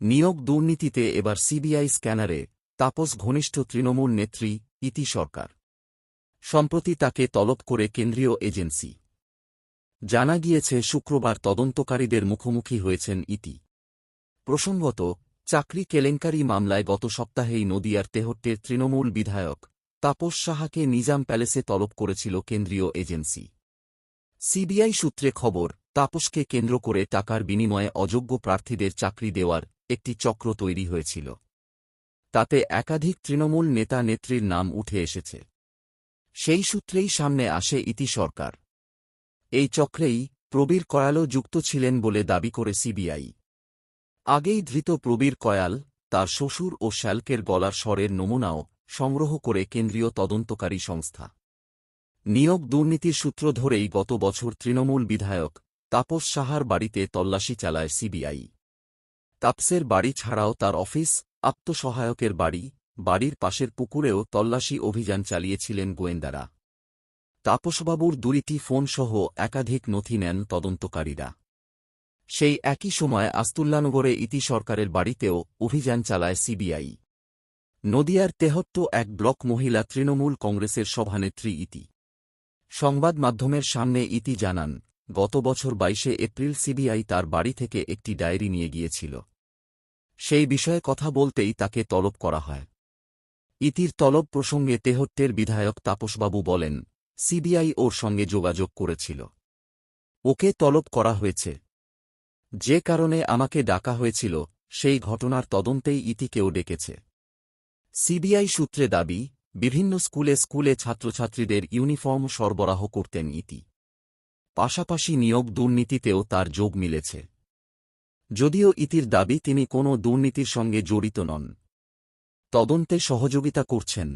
নিয়োগ দুর্নীতিতে এবার সিবিআই স্ক্যানারে তাপস ঘনিষ্ঠ তৃণমূল নেত্রী, ইতি সরকার। সম্প্রতি তাকে তলব করে কেন্দ্রীয় এজেন্সি। জানা গিয়েছে, শুক্রবার তদন্তকারীদের মুখোমুখি হয়েছেন ইতি। প্রসঙ্গত, চাকরি কেলেঙ্কারি মামলায় গত সপ্তাহেই নদিয়ার তেহট্টের তৃণমূল বিধায়ক তাপস সাহাকে নিজাম প্যালেসে তলব করেছিল কেন্দ্রীয় এজেন্সি। সিবিআই সূত্রে খবর, তাপসকে কেন্দ্র করে টাকার বিনিময়ে অযোগ্য প্রার্থীদের চাকরি দেওয়ার একটি চক্র তৈরি হয়েছিল। তাতে একাধিক তৃণমূল নেতা নেত্রীর নাম উঠে এসেছে। সেই সূত্রেই সামনে আসে ইতি সরকার। এই চক্রেই প্রবীর কয়ালও যুক্ত ছিলেন বলে দাবি করে সিবিআই। আগেই ধৃত প্রবীর কয়াল তার শ্বশুর ও শ্যালকের গলার স্বরের নমুনাও সংগ্রহ করে কেন্দ্রীয় তদন্তকারী সংস্থা। নিয়োগ দুর্নীতির সূত্র ধরেই গত বছর তৃণমূল বিধায়ক তাপস সাহার বাড়িতে তল্লাশি চালায় সিবিআই। তাপসের বাড়ি ছাড়াও তার অফিস, আত্মসহায়কের বাড়ি, বাড়ির পাশের পুকুরেও তল্লাশি অভিযান চালিয়েছিলেন গোয়েন্দারা। তাপসবাবুর দুইটি ফোনসহ একাধিক নথি নেন তদন্তকারীরা। সেই একই সময় আস্তুল্লানগরে ইতি সরকারের বাড়িতেও অভিযান চালায় সিবিআই। নদিয়ার তেহট্ট এক ব্লক মহিলা তৃণমূল কংগ্রেসের সভানেত্রী ইতি। সংবাদ মাধ্যমের সামনে ইতি জানান, গত বছর বাইশে এপ্রিল সিবিআই তার বাড়ি থেকে একটি ডায়েরি নিয়ে গিয়েছিল। সেই বিষয়ে কথা বলতেই তাকে তলব করা হয়। ইতির তলব প্রসঙ্গে তেহট্টের বিধায়ক তাপসবাবু বলেন, সিবিআই ওর সঙ্গে যোগাযোগ করেছিল। ওকে তলব করা হয়েছে। যে কারণে আমাকে ডাকা হয়েছিল, সেই ঘটনার তদন্তেই ইতিকেও ডেকেছে। সিবিআই সূত্রে দাবি, বিভিন্ন স্কুলে স্কুলে ছাত্রছাত্রীদের ইউনিফর্ম সরবরাহ করতেন ইতি। পাশাপাশি নিয়োগ দুর্নীতিতেও তার যোগ মিলেছে। যদিও ইতির দাবি তিনি কোনো দুর্নীতির সঙ্গে জড়িত নন। তদন্তে সহযোগিতা করছেন।